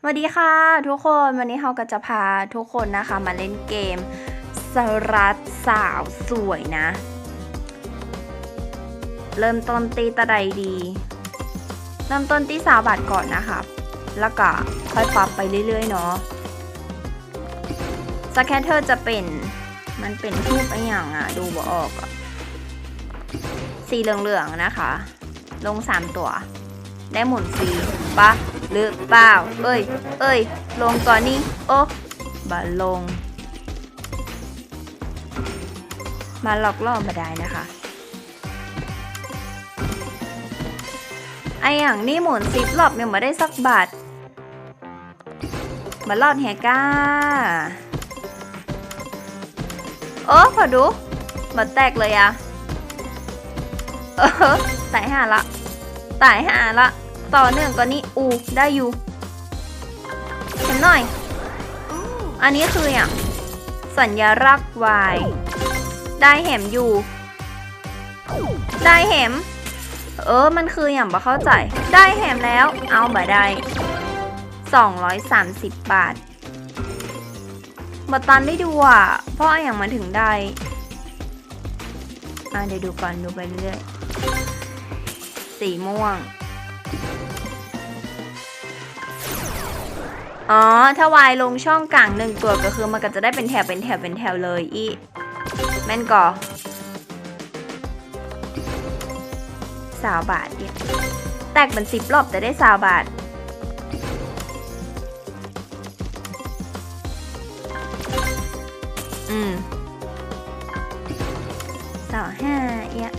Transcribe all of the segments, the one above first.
สวัสดีค่ะ ทุกคนวันนี้เราก็จะพาทุกคนนะคะมาเล่นเกมสรัดสาวสวยนะ เริ่มต้นตีตะไดดี เริ่มต้นตีสาวบาทก่อนนะคะแล้วก็ค่อยปรับไปเรื่อยๆเนาะสแคตเตอร์จะเป็นมันเป็นรูปอะไรอย่างอะดูบ่ออกอะสีเหลืองๆนะคะ ลง 3 ตัว ได้หมุนฟรีปะหรือเปล่า เอ้ย เอ้ย ลงก่อนนี่โอ้บาลง มาหลอกล่อมาได้นะคะ ไออย่างนี่หมุนซิปรอบยังไม่ได้สักบาท มาลอดแฮก้า โอ้พอดูมาแตกเลยอะเออตายห่าละตายห่าละ ต่อเนื่องกว่านี้อูได้อยู่เห็นหน่อย อันนี้คืออย่างสัญลักษณ์วาย ได้แหมอยู่ ได้แหม เออ มันคืออย่างบ่เข้าใจ ได้แหมแล้ว เอาบ่ได้ 230 บาทบัตันได้ดูอะ เพราะอย่างมันถึงได้ อะเดี๋ยวดูก่อนดูไปเรื่อย สีม่วง อ๋อ ถ้าวายลงช่องกลางหนึ่งตัวก็คือมันก็จะได้เป็นแถวเป็นแถวเป็นแถวเลยอีแม่นก่อสาวบาทเนี่ยแตกเป็นสิบรอบแต่ได้สาวบาท อืมสาวห้าเอีย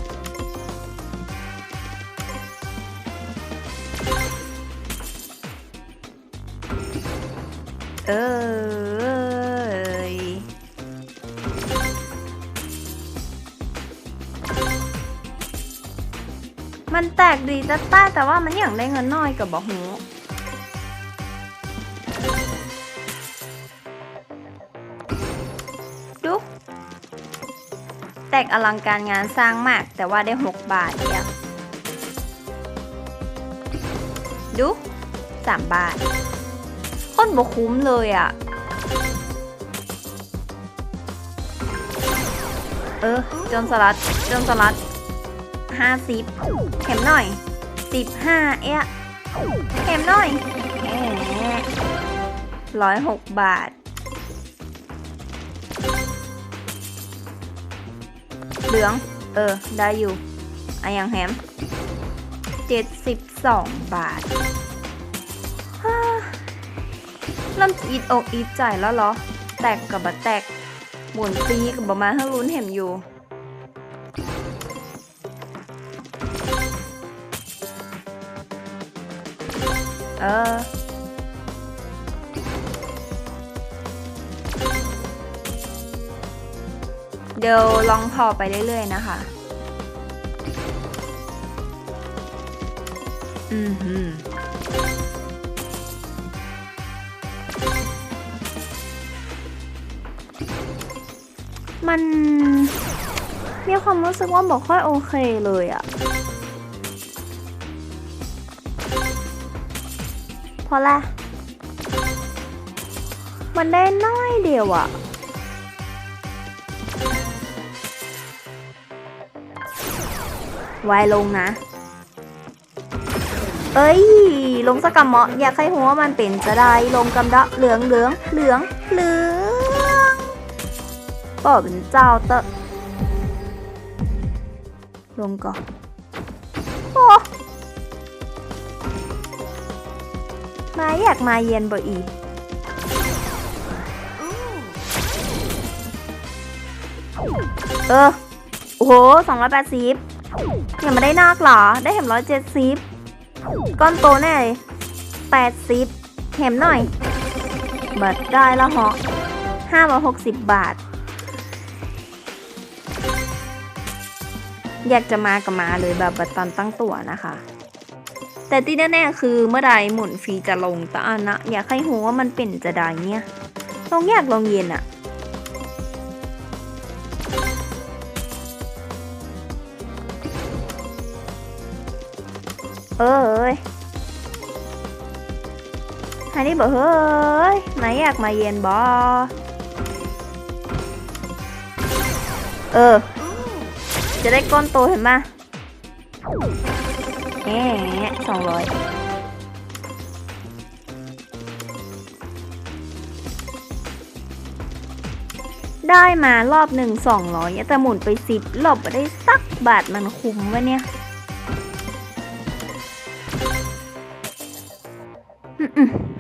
แตกดีแต่ใต้แต่ว่ามันอย่างได้เงินน้อยกับบอกหูดูแตกอลังการงานสร้างมาก แต่ว่าได้ 6 บาทเนี่ยดู3บาทค้นบ่คุ้มเลยอะ่ะ เออจนสลัดจนสลัด50เข็มหน่อย 15เอ๊ะเข็มหน่อยแหมร้อยหกบาท เหลือง เออ ได้อยู่อะยังแฮมเจ็ดสิบสองบาทฮ่าเริ่มอิดอกอิดใจแล้วเหรอ แตกกับบะแตกหมุนปีกับบะมาให้ลุ้นเห็มอยู่ ออเดี๋ยวลองพอไปเรื่อยๆนะคะ อือหือมันมีความรู้สึกว่าบอกค่อยโอเคเลยอะ พราะแหละ มันได้น้อยเดียวอะไวลงนะ เอ้ย ลงสกกำเหมาะอยากให้หัวมันเป็นจะได้ลงกำดะเหลืองเหลืองเหลืองเหลืองก็เป็นเจ้าเตอะลงก่อน มาอยากมาเย็นบ่อีเออ โอ้โหสองร้อยแปดสิบยังไม่ได้นากหรอ ได้เห็มร้อยเจ็ดสิบก้อนโตแน่เลยแปดสิบเห็มหน่อย บัดได้แล้วเหรอห้าร้อยหกสิบบาท อยากจะมาก็มาเลยแบบบัดตันตั้งตัวนะคะ แต่ที่แน่ๆคือเมื่อใดหมุนฟรีจะลงตะอันนะอยากให้หัวว่ามันเป็นจะได้เนี่ยลงยากลงเย็นอะเอ้ยอันนี้บอกเฮ้ยม่อยากมาเย็นบอเออ จะได้ก้อนโตเห็นไหม แหมสองร้อยได้มารอบหนึ่งสองร้อยแต่หมุนไปสิบรอบไม่ได้สักบาทมันคุ้มวะเนี่ยอืมๆ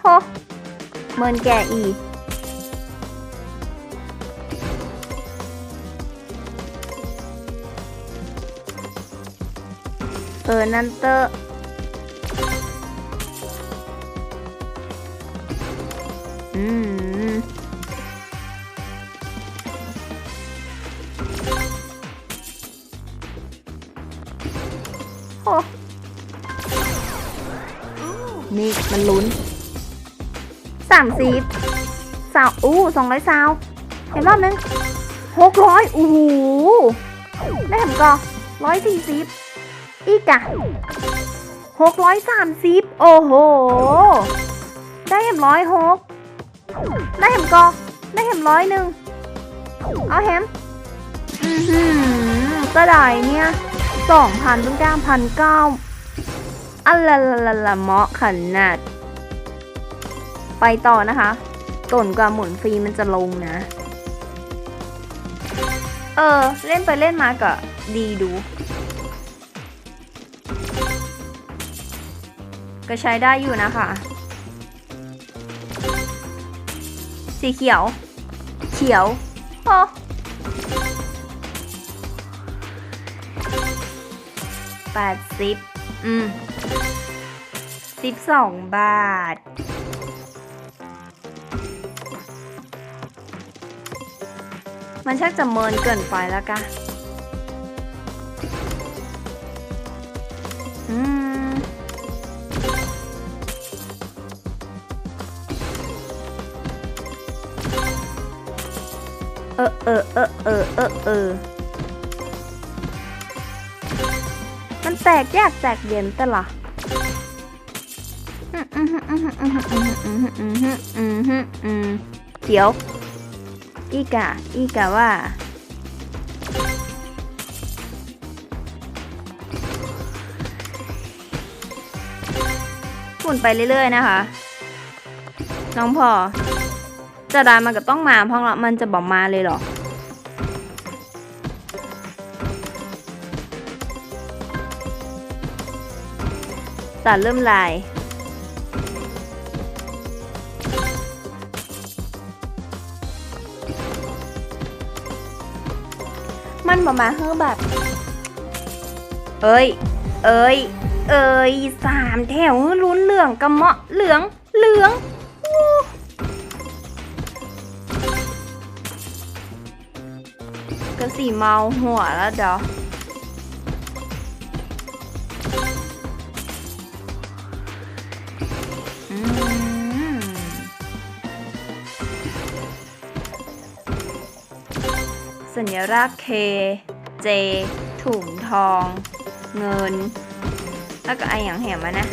โหเมินแกอีก เออนั่นเตอะอืมโอ้นี่มันลุ้นสามสิบสาวอู้สองร้อยสาวเห็นรอบนึงหกร้อยโอ้โหได้เห็นก็ร้อยสี่สิบ อีกอะหกร้อยสามสิบโอ้โห ได้เห็นร้อยหกได้เห็นก็ได้เห็นร้อยหนึ่งเอาเห็นอือหือก็ได้เนี่ยสองพันเป็นเก้าพันเก้าอัลละละละละเมาะขนาด ไปต่อนะคะต้นกว่าหมุนฟรีมันจะลงนะ เออ เล่นไปเล่นมาก็ดีดู ก็ใช้ได้อยู่นะคะ สีเขียว เขียวโอ้แปดสิบอืมสิบสองบาท มันชักจะเมินเกินไปแล้วกะ เออเออเออเออเออ มันแตกยากแตกเย็นแต่ละเดี๋ยว อีกะ อีกะว่า หมุนไปเรื่อยๆนะคะ น้องพอจะได้มันก็ต้องมาเพราะละมันจะบอกมาเลยเหรอ ตัดเริ่มลาย มันประมาณเฮ้อแบบ เอ้ย เอ้ย เอ้ยสามแถวลุ้นเหลืองกระเหมาะเหลืองเหลืองอู้ก็สีเมาหัวแล้วเดี๋ยว ญลักษณ์ K J ถุงทอง เงิน แล้วก็ไออย่างเห็นมานะ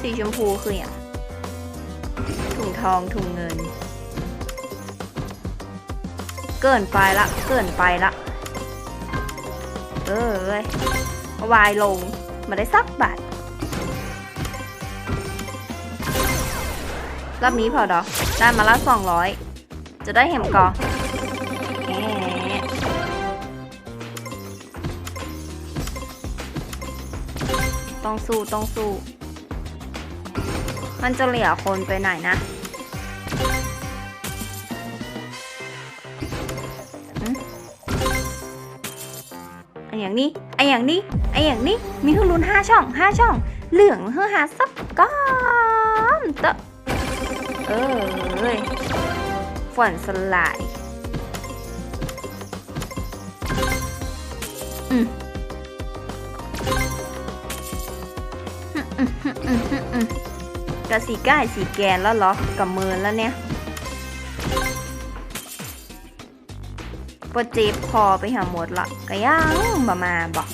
สีชมพูคืออย่างถุงทองถุงเงิน เกินไปละ เกินไปละ เออเว้ยวายลงมาได้สักบาทรอบนี้พอดอได้มาละสองร้อยจะได้เห็มกอ ต้องสู้ต้องสู้ มันจะเหลือคนไปไหนนะหึไอย่างนี้ไออย่างนี้ไออย่างนี้มีให้ลุ้นห้าช่องห้าช่อง เหลืองเฮือหาสักก้อนเตอะเออเอ้ยฝนสลาย กระสีก้ายสีแกนแล้วหรอกับมือแล้วเนี่ยปวดเจ็บคอไปหาหมดละกะย่างมามาบอก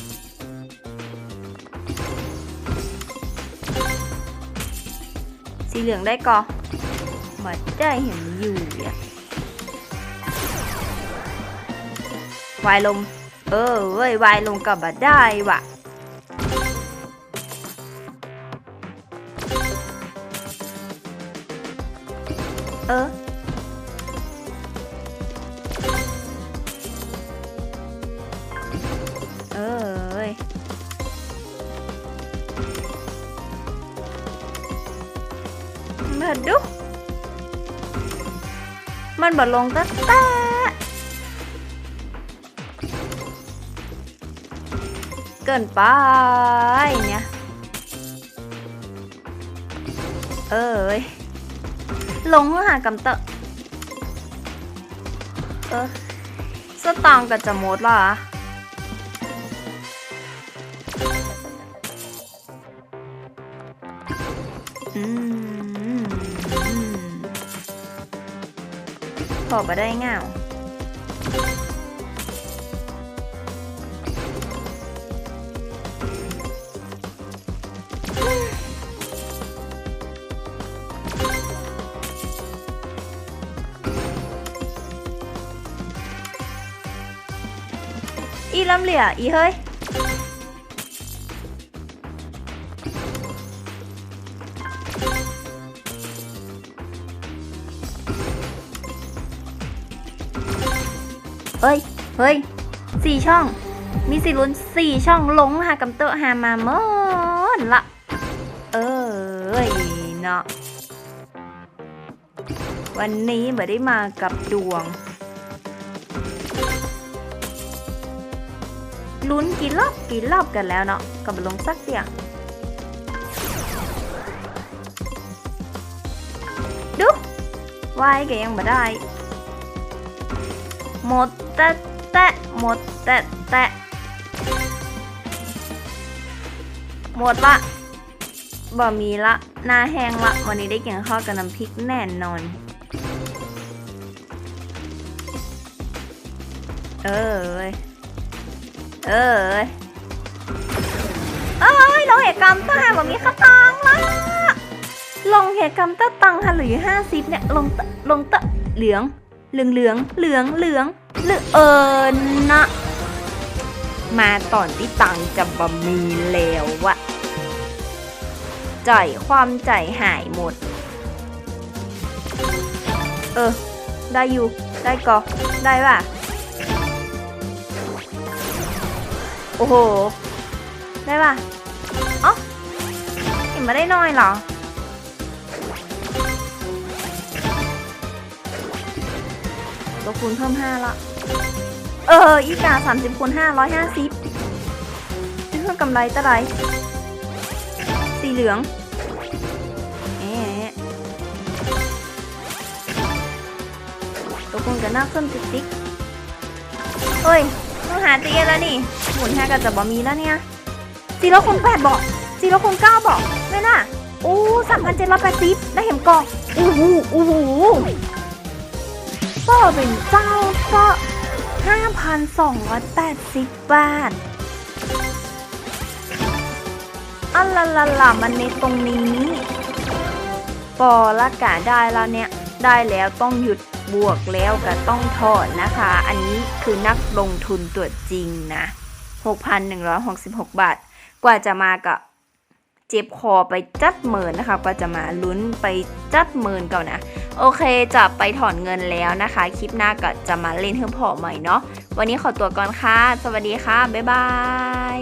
สีเหลืองได้ก่อมาได้เห็นอยู่อะวายลงเออเว้ยวายลงกับบัดได้ว่ะ เออ เอ้ยมาดู มันบดลงตะตะเกินไปเนี่ย เอ้ย ลงหากำเตะเออสตางกับจะหมดละอืมพอไปได้เงาย เหลี่ยอีเฮ้ยเอ้ย เฮ้ยสี่ช่อง มีสิลุ้นสี่ช่องลงหากำเตอะหามาเมื่อละ เอ้ยเนาะวันนี้ไม่ได้มากับดวง ลุ้นกี่รอบกี่รอบกันแล้วเนาะก็มาลงสักเดียวดูวายก็ยังไม่ได้หมดแตะแตะหมดแตะแตะหมดละบ่มีละหน้าแห้งละ วันนี้ได้กินข้าวกับน้ำพริกแน่นอน เออ เออเอ้ยลงเหตุกรรมตั้งหาบ่มีข้าตังละลงเหตุกรรมตั้งตังค่ะหลือห้าสิบเนี่ยลงตลงตะเหลือง เหลืองเหลืองเหลืองเหลืองเหลืองเออนะมาตอนที่ตังจะบะมีแล้ววะใจความใจหายหมด เออ ได้อยู่ ได้กอได้ป่ะ โอ้โห ได้ป่ะอ๋อเห็นมาได้น้อยเหรอตัวคูณเพิ่มห้าละ เออ อีกาสามสิบคูณห้าร้อยห้าสิบนี่คือกำไรตะไร สีเหลืองเอ๊ะตัวคูณกับหน้าเครื่องติ๊กติ๊กเฮ้ย หาตีแล้วนี่หมุนห้ากับจะบอมีแล้วเนี่ยสี่ร้อยคูณแปดบอกสี่ร้อยคูณเก้าบอกไม่น่ะโอ้สามพันเจ็ดร้อยแปดสิบได้เห็นกอกอู้หูอู้หูก็เป็นเจ้าก็5,280บบาทอัลลาลาลามันในตรงนี้ปอละกะได้แล้วเนี่ย ได้แล้วต้องหยุดบวกแล้วก็ต้องถอนนะคะ อันนี้คือนักลงทุนตัวจริงนะ 6,166 บาท กว่าจะมากับเจ็บคอไปจัดหมื่นนะคะ กว่าจะมาลุ้นไปจัดหมื่นก่อนนะ โอเคจะไปถอนเงินแล้วนะคะ คลิปหน้าก็จะมาเล่นเพื่อพอใหม่เนาะวันนี้ขอตัวก่อนค่ะ สวัสดีค่ะ บ๊ายบาย